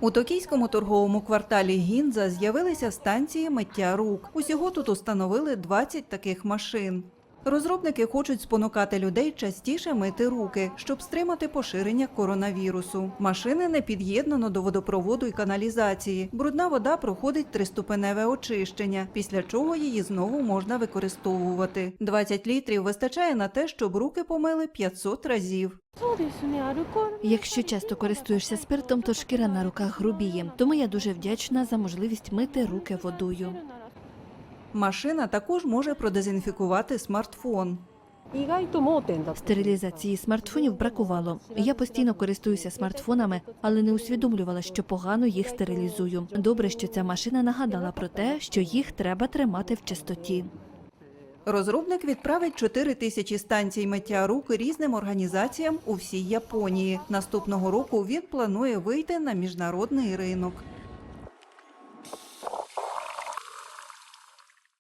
У токійському торговому кварталі Гінза з'явилися станції миття рук. Усього тут установили 20 таких машин. Розробники хочуть спонукати людей частіше мити руки, щоб стримати поширення коронавірусу. Машини не під'єднано до водопроводу і каналізації. Брудна вода проходить триступеневе очищення, після чого її знову можна використовувати. 20 літрів вистачає на те, щоб руки помили 500 разів. Якщо часто користуєшся спиртом, то шкіра на руках грубіє. Тому я дуже вдячна за можливість мити руки водою. Машина також може продезінфікувати смартфон. Стерилізації смартфонів бракувало. Я постійно користуюся смартфонами, але не усвідомлювала, що погано їх стерилізую. Добре, що ця машина нагадала про те, що їх треба тримати в чистоті. Розробник відправить 4 тисячі станцій миття рук різним організаціям у всій Японії. Наступного року він планує вийти на міжнародний ринок.